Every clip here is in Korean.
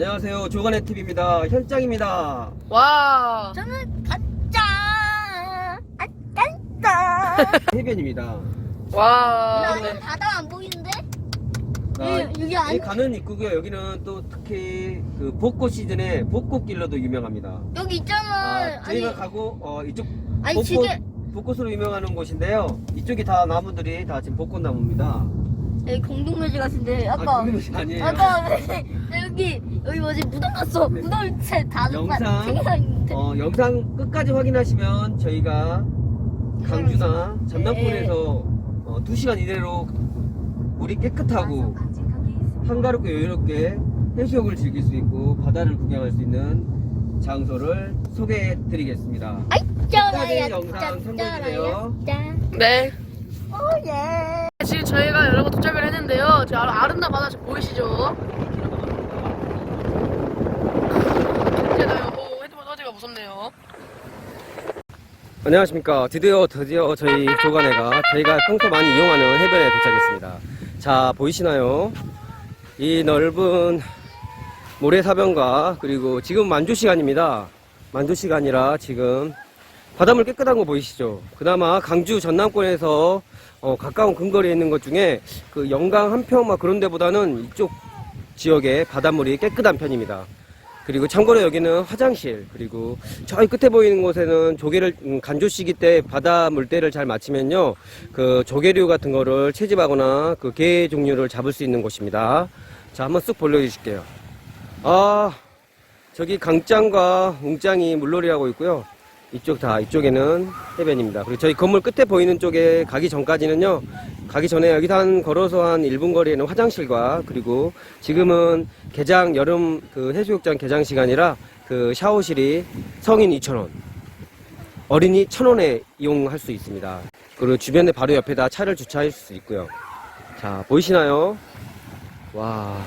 안녕하세요. 조간의 TV입니다. 현장입니다. 와. 저는 가짜 아 짠짜 해변입니다. 와. 여기 네. 바다 안 보이는데? 아, 여기, 여기 안 이 가는 입구고요. 여기는 또 특히 그 벚꽃 시즌에 벚꽃길로도 유명합니다. 여기 있잖아 아, 아 니 저희가 가고 어, 이쪽 아니 벚꽃 지게 벚꽃으로 유명하는 곳인데요. 이쪽이 다 나무들이 다 지금 벚꽃 나무입니다. 여기 공동묘지 같은데 아, 아까 아니에요. 아까 여기 여기 뭐지 무덤 갔어 네. 무덤 채다 영상. 있는데 어, 영상 끝까지 확인하시면 저희가 강주나 전남권에서 어, 2시간 이내로 물이 깨끗하고 한가롭게 여유롭게 해수욕을 즐길 수 있고 바다를 구경할 수 있는 장소를 소개해 드리겠습니다. 아이 끝까지 쩌라야 영상 참고해주세요. 쩌라야 짜 네. 오예 지금 저희가 여러분 도착을 했는데요. 저 아름- 아름다운 바다 보이시죠? 괜찮아요. 오, 헤드폰 화제가 무섭네요. 안녕하십니까. 드디어 드디어 저희 조간회가 저희가 평소 많이 이용하는 해변에 도착했습니다. 자 보이시나요? 이 넓은 모래사변과 그리고 지금 만조 시간입니다. 만조 시간이라 지금 바닷물 깨끗한 거 보이시죠? 그나마 강주 전남권에서 어, 가까운 근거리에 있는 것 중에 그 영강 한평 막 그런 데보다는 이쪽 지역의 바닷물이 깨끗한 편입니다. 그리고 참고로 여기는 화장실 그리고 저기 끝에 보이는 곳에는 조개를 음, 간조 시기 때 바다 물때를 잘 맞추면요 그 조개류 같은 거를 채집하거나 그게 종류를 잡을 수 있는 곳입니다. 자 한번 쓱 보여주실게요. 아 저기 강장과 웅장이 물놀이 하고 있고요. 이쪽 다 이쪽에는 해변입니다. 그리고 저희 건물 끝에 보이는 쪽에 가기 전까지는요. 가기 전에 여기서 한 걸어서 한 1분 거리에는 화장실과 그리고 지금은 개장 여름 그 해수욕장 개장 시간이라 그 샤워실이 성인 2,000원, 어린이 1,000원에 이용할 수 있습니다. 그리고 주변에 바로 옆에다 차를 주차할 수 있고요. 자, 보이시나요? 와,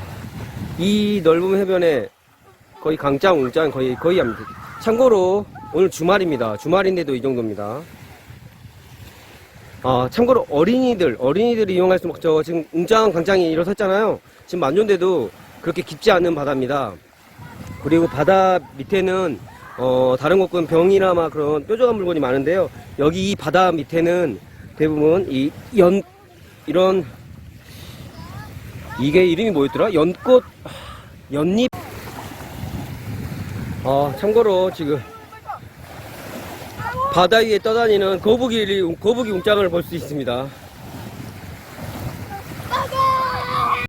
이 넓은 해변에 거의 강장, 웅장 거의 거의 합니다. 참고로 오늘 주말입니다. 주말인데도 이 정도입니다. 아, 참고로 어린이들, 어린이들이 이용할 수 없죠. 지금 웅장한 광장이 일어섰잖아요. 지금 만존대도 그렇게 깊지 않은 바다입니다. 그리고 바다 밑에는 어, 다른 곳은 병이나 막 그런 뾰족한 물건이 많은데요. 여기 이 바다 밑에는 대부분 이 연, 이런, 이게 이름이 뭐였더라? 연꽃, 연잎. 어, 참고로 지금 바다 위에 떠다니는 거북이, 거북이 웅장을 볼 수 있습니다.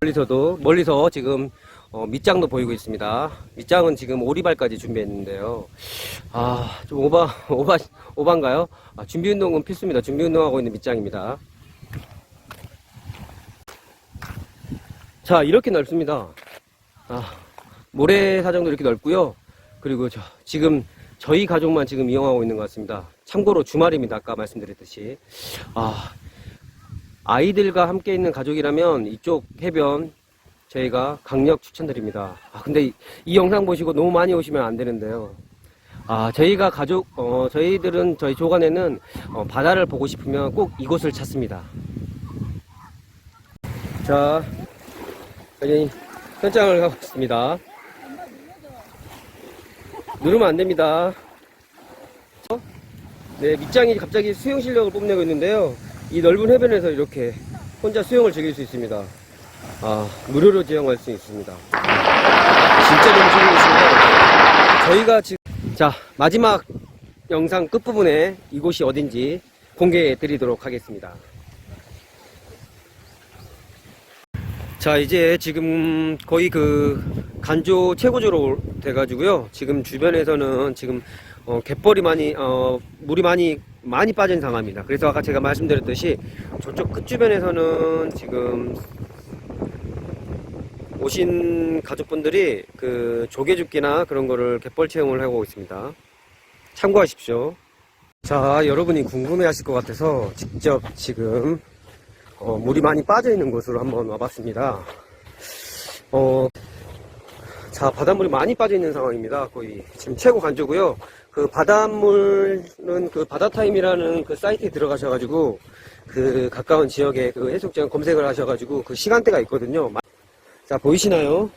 멀리서도, 멀리서 지금 어, 밑장도 보이고 있습니다. 밑장은 지금 오리발까지 준비했는데요. 아, 좀 오바, 오바, 오반가요? 아, 준비운동은 필수입니다. 준비운동하고 있는 밑장입니다. 자, 이렇게 넓습니다. 아, 모래사장도 이렇게 넓고요. 그리고 저, 지금 저희 가족만 지금 이용하고 있는 것 같습니다. 참고로 주말입니다. 아까 말씀드렸듯이. 아, 아이들과 함께 있는 가족이라면 이쪽 해변 저희가 강력 추천드립니다. 아, 근데 이, 이 영상 보시고 너무 많이 오시면 안 되는데요. 아, 저희가 가족, 어, 저희들은 저희 조간에는 어, 바다를 보고 싶으면 꼭 이곳을 찾습니다. 자, 현장을 가고 있습니다. 누르면 안 됩니다. 어? 네, 밑장이 갑자기 수영 실력을 뽐내고 있는데요. 이 넓은 해변에서 이렇게 혼자 수영을 즐길 수 있습니다. 아, 무료로 지용할 수 있습니다. 진짜 너무 재밌습니다. 저희가 지금, 자, 마지막 영상 끝부분에 이곳이 어딘지 공개해 드리도록 하겠습니다. 자, 이제 지금 거의 그 간조 최고조로 돼가지고요. 지금 주변에서는 지금 어, 갯벌이 많이, 어, 물이 많이, 많이 빠진 상황입니다. 그래서 아까 제가 말씀드렸듯이 저쪽 끝 주변에서는 지금 오신 가족분들이 그 조개죽기나 그런 거를 갯벌 체험을 하고 있습니다. 참고하십시오. 자, 여러분이 궁금해 하실 것 같아서 직접 지금 어, 물이 많이 빠져 있는 곳으로 한번 와봤습니다. 어, 자, 바닷물이 많이 빠져 있는 상황입니다. 거의 지금 최고 간조고요. 그 바닷물은 그 바다타임이라는 그 사이트에 들어가셔가지고 그 가까운 지역에 그 해수욕장 검색을 하셔가지고 그 시간대가 있거든요. 자, 보이시나요?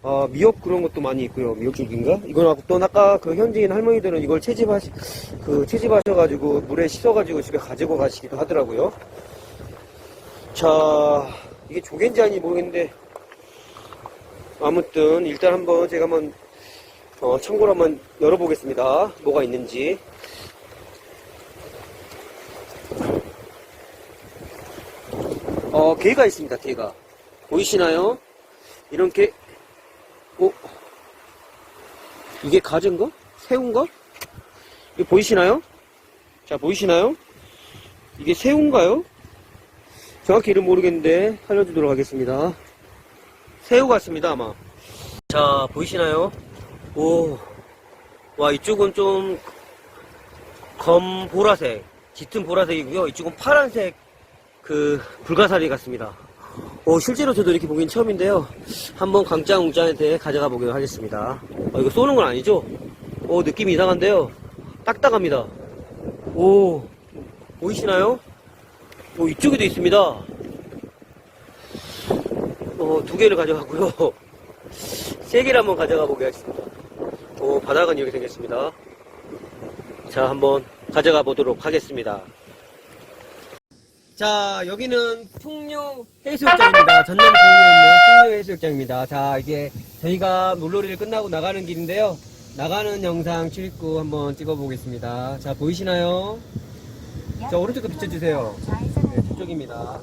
어, 미역 그런 것도 많이 있고요. 미역줄기인가? 이건 또 아까 그 현지인 할머니들은 이걸 채집하시, 그 채집하셔가지고 물에 씻어가지고 집에 가지고 가시기도 하더라고요. 자, 이게 조개인지 아닌지 모르겠는데, 아무튼 일단 한번 제가 한번 어, 참고로 한번 열어보겠습니다. 뭐가 있는지. 어, 게가 있습니다, 게가. 보이시나요? 이런 게, 어? 이게 가지인가? 새우인가? 이거 보이시나요? 자, 보이시나요? 이게 새우인가요? 정확히 이름 모르겠는데, 알려주도록 하겠습니다. 새우 같습니다, 아마. 자, 보이시나요? 오. 와, 이쪽은 좀, 검 보라색, 짙은 보라색이고요. 이쪽은 파란색, 그, 불가사리 같습니다. 오, 실제로 저도 이렇게 보긴 처음인데요. 한번 강짱웅짱한테 가져가 보도록 하겠습니다. 어, 이거 쏘는 건 아니죠? 오, 느낌이 이상한데요. 딱딱합니다. 오, 보이시나요? 오, 이쪽에도 있습니다. 어, 두 개를 가져가고요. 세 개를 한번 가져가 보겠습니다. 오, 바닥은 이렇게 생겼습니다. 자, 한번 가져가 보도록 하겠습니다. 자, 여기는 풍류 해수욕장입니다. 전남 풍류에 있는 풍류 해수욕장입니다. 자, 이게 저희가 물놀이를 끝나고 나가는 길인데요. 나가는 영상 출입구 한번 찍어보겠습니다. 자, 보이시나요? 자, 오른쪽도 비춰주세요. 네, 저쪽입니다.